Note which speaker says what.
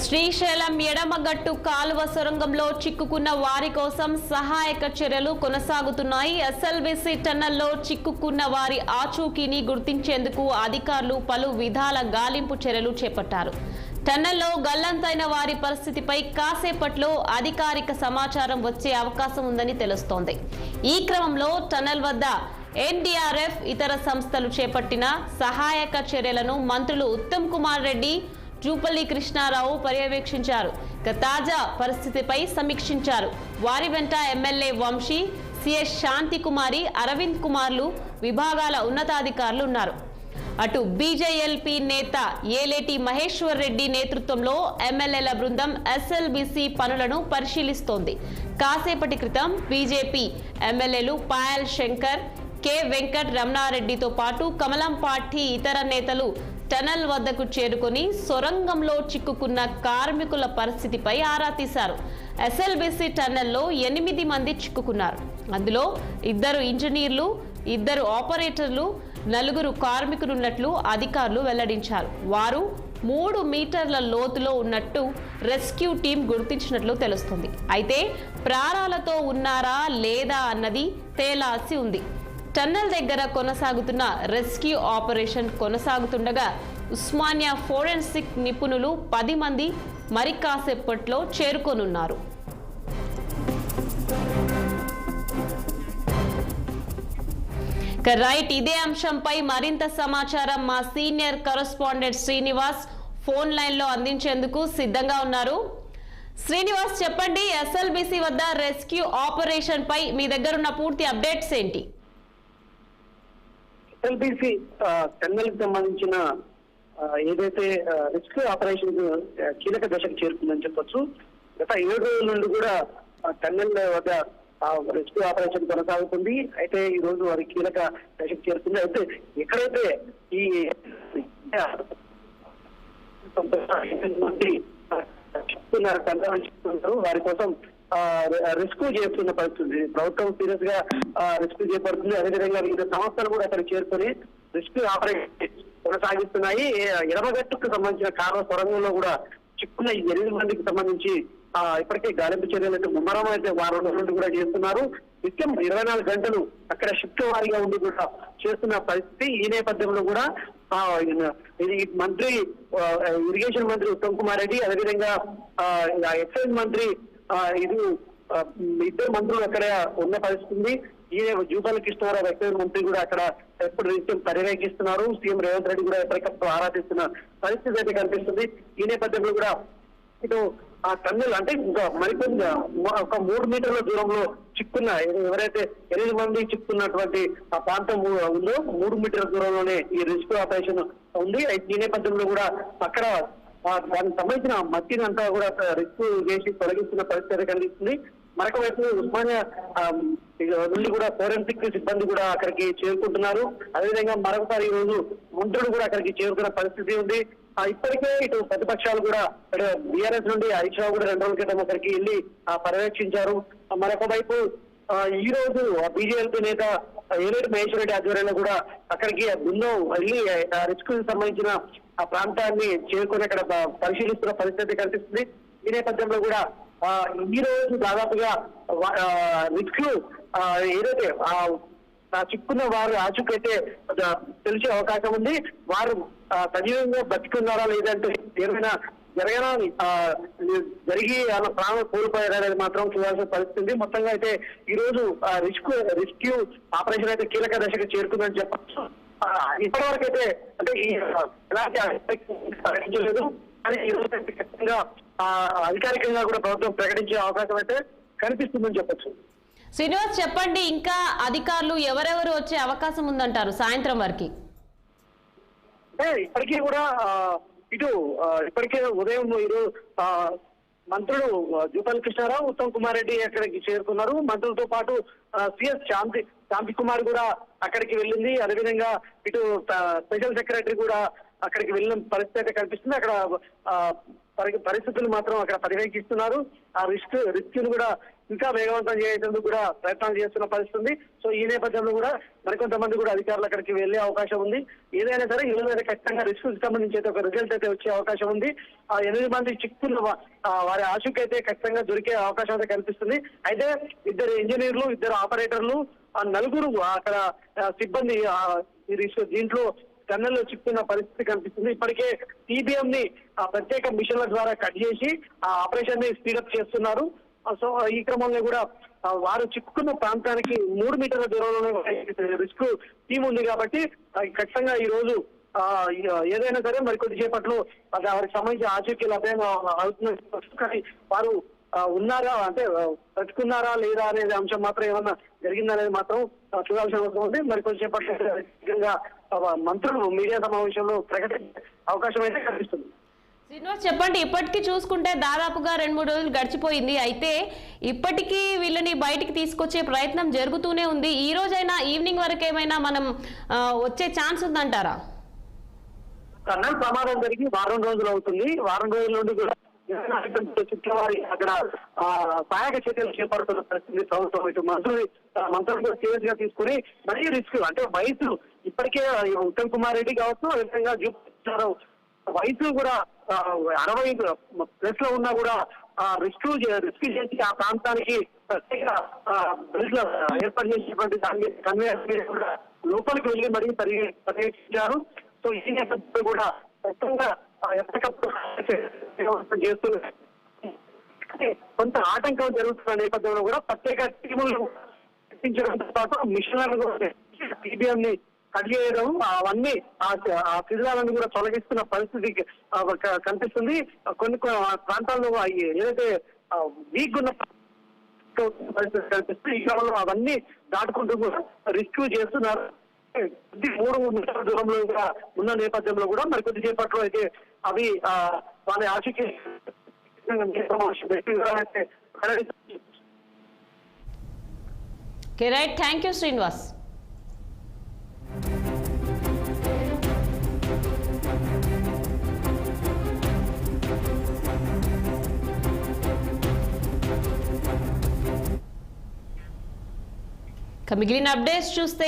Speaker 1: శ్రీశైలం ఎడమగట్టు కాలువ సొరంగంలో చిక్కుకున్న వారి కోసం సహాయక చర్యలు కొనసాగుతున్నాయి. ఎస్ఎల్బిసి టన్నల్లో చిక్కుకున్న వారి ఆచూకీని గుర్తించేందుకు అధికారులు పలు విధాల గాలింపు చర్యలు చేపట్టారు. టన్నల్లో గల్లంతైన వారి పరిస్థితిపై కాసేపట్లో అధికారిక సమాచారం వచ్చే అవకాశం ఉందని తెలుస్తోంది. ఈ క్రమంలో టన్నల్ వద్ద ఎన్డీఆర్ఎఫ్ ఇతర సంస్థలు చేపట్టిన సహాయక చర్యలను మంత్రులు ఉత్తమ్ కుమార్ రెడ్డి జూపల్లి కృష్ణారావు పర్యవేక్షించారు. ఇక తాజా పరిస్థితిపై సమీక్షించారు. వారి వెంట ఎమ్మెల్యే వంశీ సిఎస్ శాంతి కుమారి అరవింద్ కుమార్లు విభాగాల ఉన్నతాధికారులు ఉన్నారు. అటు బీజేఎల్పీ నేత ఏలేటి మహేశ్వర్ రెడ్డి నేతృత్వంలో ఎమ్మెల్యేల బృందం ఎస్ఎల్బిసి పనులను పరిశీలిస్తోంది. కాసేపటి క్రితం బీజేపీ ఎమ్మెల్యేలు పాయల్ శంకర్ కె వెంకట్ రమణారెడ్డితో పాటు కమలం పార్టీ ఇతర నేతలు టనల్ వద్దకు చేరుకొని సొరంగంలో చిక్కుకున్న కార్మికుల పరిస్థితిపై ఆరా తీశారు. ఎస్ఎల్బిసి టన్నెల్లో ఎనిమిది మంది చిక్కుకున్నారు. అందులో ఇద్దరు ఇంజనీర్లు ఇద్దరు ఆపరేటర్లు నలుగురు కార్మికులున్నట్లు అధికారులు వెల్లడించారు. వారు మూడు మీటర్ల లోతులో ఉన్నట్టు రెస్క్యూ టీం గుర్తించినట్లు తెలుస్తుంది. అయితే ప్రాణాలతో ఉన్నారా లేదా అన్నది తేలాల్సి ఉంది. టన్నెల్ దగ్గర కొనసాగుతున్న రెస్క్యూ ఆపరేషన్ కొనసాగుతుండగా ఉస్మానియా ఫోరెన్సిక్ నిపుణులు పది మంది మరి కాసేపట్లో చేరుకోనున్నారు. రైట్ ఇదే అంశంపై మరింత సమాచారం మా సీనియర్ కరస్పాండెంట్ శ్రీనివాస్ ఫోన్ లైన్లో అందించేందుకు సిద్ధంగా ఉన్నారు. శ్రీనివాస్ చెప్పండి ఎస్ఎల్బిసి వద్ద రెస్క్యూ ఆపరేషన్ పై మీ దగ్గర ఉన్న పూర్తి అప్డేట్స్ ఏంటి?
Speaker 2: ఎస్ఎల్బిసి టెన్నెల్కి సంబంధించిన ఏదైతే రిస్క్ ఆపరేషన్ కీలక దశకు చేరుకుందని చెప్పొచ్చు గత ఏడు రోజుల నుండి కూడా టెన్నెల్ వద్ద రిస్క్ ఆపరేషన్ కొనసాగుతుంది అయితే ఈ రోజు వారి కీలక దశకు చేరుకుంది అయితే ఎక్కడైతే ఈ చెప్తున్నారు వారి కోసం రిస్క్ చేస్తున్న పరిస్థితి. ప్రభుత్వం సీరియస్గా రిస్క్ చేపడుతుంది. అదేవిధంగా వివిధ సంస్థలు కూడా అక్కడ చేరుకొని రిస్క్ ఆపరేషన్ కొనసాగిస్తున్నాయి. ఎడమగట్టుకు సంబంధించిన కారణ సొరంగంలో కూడా చిక్కున్న ఎనిమిది మందికి సంబంధించి ఇప్పటికే గాలింపు చర్యలు అయితే ముమ్మరం అయితే వారం నుండి కూడా చేస్తున్నారు. నిత్యం ఇరవై నాలుగు గంటలు అక్కడ షిఫ్ట్ వారిగా ఉండి కూడా చేస్తున్న పరిస్థితి. ఈ నేపథ్యంలో కూడా ఇది మంత్రి ఇరిగేషన్ మంత్రి ఉత్తమ్ కుమార్ రెడ్డి అదేవిధంగా ఎక్సైజ్ మంత్రి ఇది ఇద్దరు మంత్రులు అక్కడ ఉన్న పరిస్థితి ఈయన జూపాల కృష్ణారావు ఎక్సైజ్ మంత్రి కూడా అక్కడ ఎప్పుడు నిత్యం పర్యవేక్షిస్తున్నారు సీఎం రేవంత్ రెడ్డి కూడా ఎప్పటికప్పుడు ఆరాధిస్తున్న పరిస్థితి అయితే కనిపిస్తుంది. ఈ నేపథ్యంలో కూడా ఇటు ఆ కన్నులు అంటే ఇంకా మరికొంత ఒక మూడు మీటర్ల దూరంలో చిక్కున్న ఎవరైతే ఎనిమిది మంది చిక్కున్నటువంటి ఆ ప్రాంతం ఉందో మూడు మీటర్ల దూరంలోనే ఈ రిస్క్ ఆపరేషన్ ఉంది. ఈ నేపథ్యంలో కూడా అక్కడ దానికి సంబంధించిన మట్టిని అంతా కూడా రిస్క్ చేసి తొలగిస్తున్న పరిస్థితి కనిపిస్తుంది. మరొక వైపు ఉస్మానియా నుండి కూడా ఫోరెన్సిక్ సిబ్బంది కూడా అక్కడికి చేరుకుంటున్నారు. అదేవిధంగా మరొకసారి ఈ రోజు మంత్రులు కూడా అక్కడికి చేరుకున్న పరిస్థితి ఉంది. ఆ, ఇప్పటికే ఇటు ప్రతిపక్షాలు కూడా బీఆర్ఎస్ నుండి హరీష్ రావు కూడా రెండు రోజుల క్రితం అక్కడికి వెళ్ళి ఆ, పర్యవేక్షించారు. మరొక వైపు ఆ, ఈ రోజు బీజేపీ నేత ఏలేటి మహేశ్వర రెడ్డి ఆధ్వర్యంలో కూడా అక్కడికి ఆ బృందం వెళ్ళి రిస్క్కి సంబంధించిన ఆ ప్రాంతాన్ని చేరుకొని అక్కడ పరిశీలిస్తున్న పరిస్థితి కనిపిస్తుంది. ఈ నేపథ్యంలో కూడా ఈ రోజు దాదాపుగా ఆ, రిస్క్ ఆ, ఏదైతే చిక్కున్న వారు ఆచుకైతే తెలిసే అవకాశం ఉంది. వారు సజీవంగా బతికున్నారా లేదంటే ఏమైనా జరగనా ఆ, జరిగి వాళ్ళ ప్రాణం కోల్పోయారా అనేది మాత్రం చూడాల్సిన పరిస్థితి మొత్తంగా అయితే ఈ రోజు రిస్క్ రెస్క్యూ ఆపరేషన్ అయితే కీలక దశకు చేరుకుందని చెప్పచ్చు. ఇప్పటివరకు అయితే అంటే ఈ ఎలాంటి ప్రకటించలేదు. కానీ ఈ రోజు ఖచ్చితంగా అధికారికంగా కూడా ప్రభుత్వం ప్రకటించే అవకాశం అయితే కనిపిస్తుందని చెప్పొచ్చు.
Speaker 1: శ్రీనివాస్ చెప్పండి. ఇంకా అధికారులు ఎవరెవరు వచ్చే అవకాశం ఉందంటారు సాయంత్రం వరకు?
Speaker 2: ఇప్పటికీ కూడా ఇటు ఇప్పటికే ఉదయం ఇరు మంత్రులు జూపల్ కృష్ణారావు ఉత్తమ్ కుమార్ రెడ్డి అక్కడికి చేరుకున్నారు. మంత్రులతో పాటు సిఎస్ శాంతి శాంతి కుమార్ కూడా అక్కడికి వెళ్ళింది. అదేవిధంగా ఇటు స్పెషల్ సెక్రటరీ కూడా అక్కడికి వెళ్ళిన పరిస్థితి అయితే కనిపిస్తుంది. అక్కడ ఆ, పరి- పరిస్థితులు మాత్రం అక్కడ పర్యవేక్షిస్తున్నారు ఆ రిస్క్ రిస్క్ కూడా ఇంకా వేగవంతం చేసేందుకు కూడా ప్రయత్నాలు చేస్తున్న పరిస్థితి ఉంది. సో ఈ నేపథ్యంలో కూడా మరికొంతమంది కూడా అధికారులు అక్కడికి వెళ్ళే అవకాశం ఉంది. ఏదైనా సరే ఈ రోజు ఖచ్చితంగా రిస్క్ సంబంధించి అయితే ఒక రిజల్ట్ అయితే వచ్చే అవకాశం ఉంది. ఆ ఎనిమిది మంది చిక్కున్న వారి ఆశుకి అయితే ఖచ్చితంగా దొరికే అవకాశం అయితే కనిపిస్తుంది. అయితే ఇద్దరు ఇంజనీర్లు ఇద్దరు ఆపరేటర్లు ఆ నలుగురు అక్కడ సిబ్బంది ఈ రిస్క్ దీంట్లో గన్నల్లో చిక్కున్న పరిస్థితి కనిపిస్తుంది. ఇప్పటికే సిబిఎం ని ఆ ప్రత్యేక మిషన్ల ద్వారా కట్ చేసి ఆ ఆపరేషన్ని స్పీడప్ చేస్తున్నారు. సో ఈ క్రమంలో కూడా వారు చిక్కుకున్న ప్రాంతానికి మూడు మీటర్ల దూరంలోనే రిస్క్ టీం ఉంది కాబట్టి ఖచ్చితంగా ఈ రోజు ఆ, ఏదైనా సరే మరి కొద్దిసేపట్లో అది వారికి సంబంధించి ఆచూకీ లభ్యం అవుతుంది. కానీ వారు ఉన్నారా? అంటే పట్టుకున్నారా బ్రతుకున్నారా లేదా అనేది అంశం మాత్రం ఏమన్నా జరిగిందనేది మాత్రం చూడాల్సిన అవసరం ఉంది. మరి కొంచెంసేపట్లో ఖచ్చితంగా మంత్రులు మీడియా సమావేశంలో ప్రకటించే అవకాశం అయితే కనిపిస్తుంది.
Speaker 1: శ్రీనివాస్ చెప్పండి ఇప్పటికీ చూసుకుంటే దాదాపుగా రెండు మూడు రోజులు గడిచిపోయింది. అయితే ఇప్పటికీ వీళ్ళని బయటికి తీసుకొచ్చే ప్రయత్నం జరుగుతూనే ఉంది. ఈ రోజైనా ఈవినింగ్ వరకు ఏమైనా మనం వచ్చే ఛాన్స్ ఉందంటారా?
Speaker 2: కర్నల్ ప్రమాదం జరిగి వారం రోజులు అవుతుంది. వారం రోజుల నుండి కూడా శుక్రవారి అక్కడ సహాయక చర్యలు చేపడుతున్న పరిస్థితి ప్రభుత్వం ఇటు మంత్రులు మంత్రులు కూడా సీరియస్గా తీసుకుని మరీ రిస్క్ అంటే వయసు ఇప్పటికే ఉత్తమ్ కుమార్ రెడ్డి కావచ్చు అదేవిధంగా జూపిస్తారు వయసు కూడా అరవై ప్లస్లో ఉన్నా కూడా ఆ రిస్క్ రిస్క్ చేసి ఆ ప్రాంతానికి ప్రత్యేక ఆ, ఏర్పాటు చేసినటువంటి దాన్ని కన్వేయర్ కూడా లోపలికి వెళ్ళి మరీ పర్యవేక్షించారు సో ఈ నేపథ్యంలో కూడా మొత్తంగా ఎప్పటికప్పుడు అంటే కొంత ఆటంకం జరుగుతున్న నేపథ్యంలో కూడా ప్రత్యేక టీములు పాటు మిషనర్లు కూడా సిబిఎం ని కట్ చేయడం అవన్నీ ఆ ఆ శిథిలాలను కూడా తొలగిస్తున్న పరిస్థితి కనిపిస్తుంది. కొన్ని కొన్ని ప్రాంతాల్లో అవి ఏదైతే వీక్ ఉన్న పరిస్థితి కనిపిస్తుంది ఈ క్రమంలో అవన్నీ దాటుకుంటూ కూడా రిస్క్యూ చేస్తున్నారు. కొద్ది మూడు మీటర్ల దూరంలో కూడా ఉన్న నేపథ్యంలో కూడా మరి కొద్దిసేపట్లో అయితే అవి వాళ్ళ ఆశకి అయితే
Speaker 1: రైట్ థ్యాంక్ యూ ఇక మిగిలిన అప్డేట్స్ చూస్తే